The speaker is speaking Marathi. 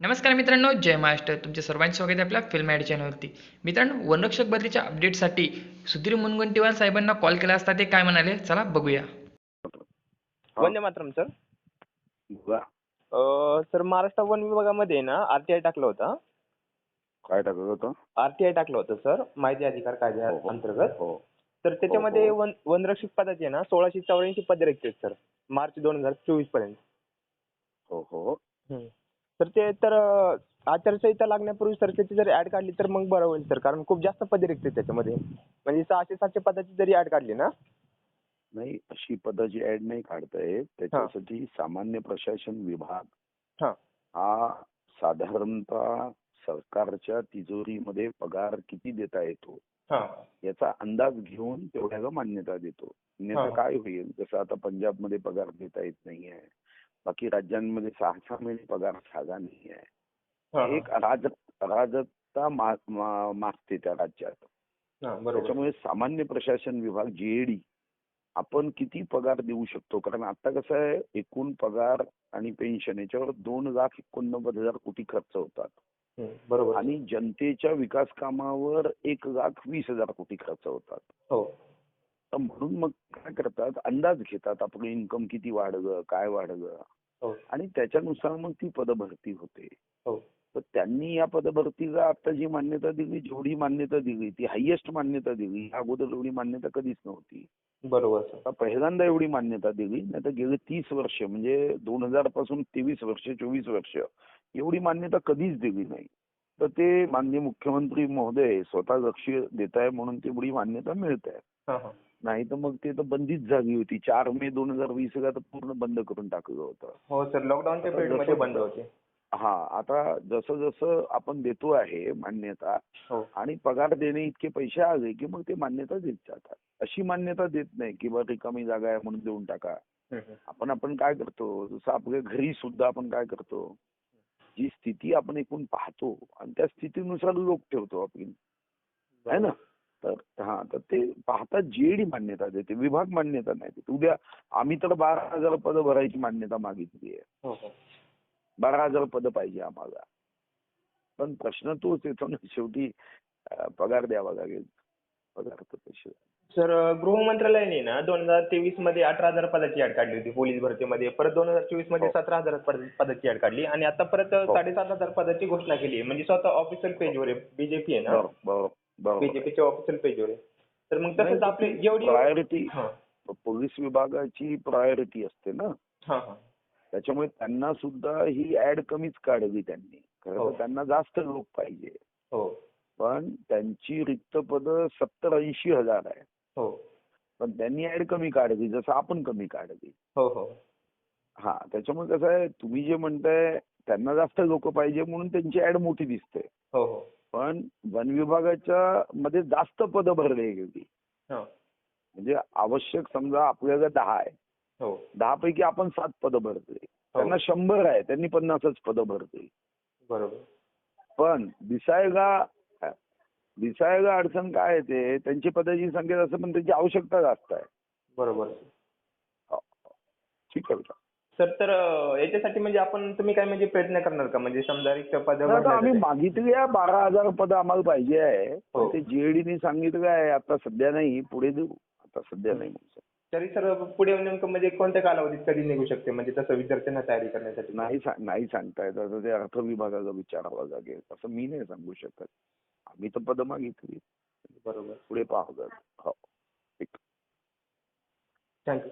नमस्कार मित्रांनो जय महाराष्ट्र. तुमचे सर्वांचे स्वागत आहे आपल्या फिल्म ॲड चॅनलवरती मित्रांनो वनरक्षक बदलीच्या अपडेटसाठी सुधीर मुनगंटीवार साहेबांना कॉल केला असता ते काय म्हणाले? चला बघूया. हा. वंदे मातरम सर अं, सर महाराष्ट्र वन विभागामध्ये ना आरटीआय टाकलं होतं. काय टाकत होतं? आरटीआय टाकलं होतं सर माहिती अधिकार कायद्या हो, हो. अंतर्गत. हो. तर त्याच्यामध्ये हो. वन वनरक्षक पदाचे ना सोळाशे चौऱ्याऐंशी पदे रिक्त आहेत सर मार्च दोन हजार चोवीसपर्यंत. हो हो. तर ते तर आचारसंहिता लागण्यापूर्वी सर त्याची जर ऍड काढली तर मग बरं होईल सर. कारण खूप जास्त पदे रिक्त आहेत त्याच्यामध्ये. म्हणजे सहाशे सातशे पदाची जरी ऍड काढली ना? नाही अशी पदाची ऍड नाही काढता येत त्याच्यासाठी सामान्य प्रशासन विभाग हा. हा साधारणतः सरकारच्या तिजोरीमध्ये पगार किती देता येतो? हा. याचा अंदाज घेऊन तेवढ्याला मान्यता देतो. अन्यथा हा. काय होईल? जसं आता पंजाबमध्ये पगार देता येत नाहीये. बाकी राज्यांमध्ये सहा सहा महिने पगार साधा नाहीये हा, एक राज अराजकता मागते त्या राज्यात. त्याच्यामुळे सामान्य प्रशासन विभाग जीएडी आपण किती पगार देऊ शकतो? कारण आता कसं आहे एकूण पगार आणि पेन्शन याच्यावर दोन लाख एकोणनव्वद हजार कोटी खर्च होतात. बरोबर. आणि जनतेच्या विकास कामावर एक लाख वीस हजार कोटी खर्च होतात. हो. तर म्हणून मग काय करतात? अंदाज घेतात आपलं इन्कम किती वाढलं काय वाढलं? हो. आणि त्याच्यानुसार मग ती पदभरती होते. हो. तर त्यांनी या पदभरतीला आता जी मान्यता दिली जेवढी मान्यता दिली ती हायएस्ट मान्यता दिली. अगोदर एवढी मान्यता कधीच नव्हती. बरोबर पहिल्यांदा एवढी मान्यता दिली नाही तर गेले तीस वर्ष म्हणजे दोन हजारपासून तेवीस वर्ष चोवीस वर्ष एवढी मान्यता कधीच दिली नाही. तर ते माननीय मुख्यमंत्री महोदय स्वतः लक्ष देत आहे म्हणून तेवढी मान्यता मिळत आहे. नाही तर मग ते तर बंदीच झाली होती. चार मे दोन हजार वीस ला तर पूर्ण बंद करून टाकलं होतं. हो सर लॉकडाऊनच्या पिरियडमध्ये बंद होते. हा आता जसं जसं आपण देतो आहे मान्यता हो. आणि पगार देणे इतके पैसे आले की मग ते मान्यता देत जातात. अशी मान्यता देत नाही की बा रिकामी जागा आहे म्हणून देऊन टाका. आपण आपण काय करतो? जसं आपल्या घरी सुद्धा आपण काय करतो? जी स्थिती आपण एकूण पाहतो आणि त्या स्थितीनुसार लोक ठेवतो आपण आहे ना? तर हा तर ते पाहता जीएडी मान्यता देते विभाग मान्यता नाही देते. उद्या आम्ही तर बारा हजार पद भरायची मान्यता मागितली आहे. हो हो. बारा हजार पद पाहिजे आम्हाला. पण प्रश्न तोच येतो ना शेवटी पगार द्यावा लागेल. पगार तर सर गृह मंत्रालयाने ना दोन हजार तेवीसमध्ये अठरा हजार पदाची ऍड काढली होती पोलीस भरतीमध्ये. परत दोन हजार चोवीसमध्ये हो. सतरा हजार पद- पदाची ऍड काढली आणि आता परत. साडेसात हजार पदाची घोषणा केली म्हणजे स्वतः ऑफिशियल पेजवर आहे बीजेपी आहे ना? बीजेपीच्या ऑफिशियल पेजवर आहे. तर मग तसंच आपली जेवढी प्रायोरिटी हा. पोलीस विभागाची प्रायोरिटी असते ना. हा हा. त्याच्यामुळे त्यांना सुद्धा ही ऍड कमीच काढली त्यांनी. खरं हो. तर त्यांना जास्त लोक पाहिजे. हो. पण त्यांची रिक्त पद सत्तर ऐंशी हजार आहे हो. पण त्यांनी ऍड कमी काढली जसं आपण कमी काढली हो हो. हा त्याच्यामुळे कसं आहे तुम्ही जे म्हणताय त्यांना जास्त लोक पाहिजे म्हणून त्यांची ऍड मोठी दिसते. हो हो. पण वन विभागाच्या मध्ये जास्त पदं भरली गेली. हा. म्हणजे आवश्यक समजा आपल्याला दहा आहे. हो. दहा पैकी आपण सात पदं भरले त्यांना शंभर आहे त्यांनी पन्नासच पदं भरली बरोबर. पण दिसायला दिसायला अडचण काय येते त्यांची पदाची संख्या जास्त पण त्यांची आवश्यकता जास्त आहे. बरोबर. ठीक आहे. सर तर याच्यासाठी म्हणजे आपण तुम्ही काय म्हणजे प्रयत्न करणार का? म्हणजे समजा रिक्त पद आम्ही मागितली आहे बारा हजार पद आम्हाला पाहिजे आहे. हो. पण हो. ते जीएडीने सांगितलं आहे आता सध्या नाही पुढे देऊ. आता सध्या नाही तरी सर पुढे नेमकं म्हणजे कोणत्या कालावधीत कधी निघू शकते? म्हणजे तसं विद्यार्थ्यांना तयारी करण्यासाठी. नाही नाही सांगता येत. ते अर्थ विभागाचा विचारावा लागेल. असं मी नाही सांगू शकत. आम्ही तर पद मागितली. बरोबर. पुढे पाहू हो. हो थँक्यू.